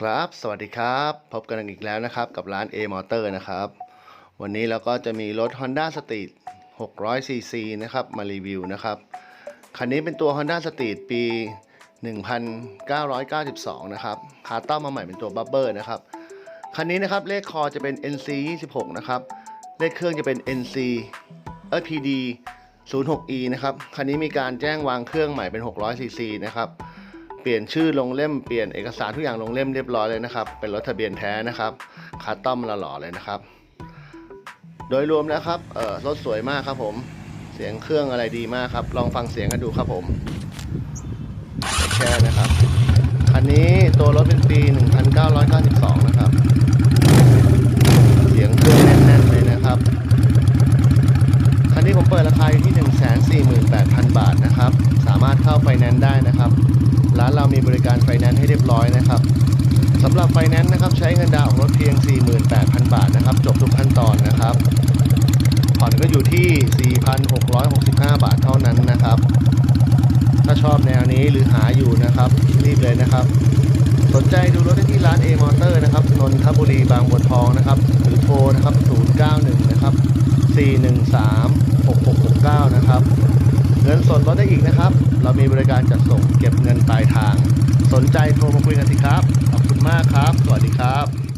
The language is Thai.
ครับ สวัสดีครับ พบกันอีกแล้วนะครับ กับร้าน A Motor นะครับ วันนี้เราก็จะมีรถ Honda Street 600cc นะครับ มารีวิวนะครับ คันนี้เป็นตัว Honda Street ปี 1992 นะครับคาร์ต้อมมาใหม่เป็นตัว Bubber นะครับ คันนี้นะครับ เลขคอจะเป็น NC 26 นะครับ เลขเครื่องจะเป็น NC เออ PD 06E นะครับ คันนี้มีการแจ้งวางเครื่องใหม่เป็น 600cc นะครับ เปลี่ยนชื่อลงเล่มเปลี่ยนเอกสารทุกอย่างลงเล่มเรียบร้อยเลยนะครับ เป็นรถทะเบียนแท้นะครับคาร์ต้อมหล่อเลยนะครับ โดยรวมแล้วครับเออรถสวยมากครับผม เสียงเครื่องอะไรดีมากครับ ลองฟังเสียงกันดูครับผมแช่นะครับ คันนี้ตัวรถเป็นปี 1992 นะครับ เสียงเครื่องแน่นๆเลยนะครับ คันนี้ผมเปิดราคาอยู่ที่ 148,000 บาทนะ ริการไฟแนนซ์ให้เรียบร้อยนะครับสำหรับไฟแนนซ์นะครับใช้เงินดาวน์รถเพียง 48,000 บาทนะครับ จบทุกขั้นตอนนะครับ ผ่อนก็อยู่ที่ 4,665 บาทเท่านั้นนะครับ ถ้าชอบแนวนี้หรือหาอยู่นะครับรีบเลยนะครับ สนใจดูรถได้ที่ร้าน A Motor นะครับนนทบุรีบางบัวทองนะครับ หรือโทรนะครับ 091 นะครับ 413 6669 นะครับเงินสดลดได้อีกนะครับ เรามีบริการจัดส่งเก็บเงินปลายทาง สนใจโทรมาคุยกันสิครับ ขอบคุณมากครับ สวัสดีครับ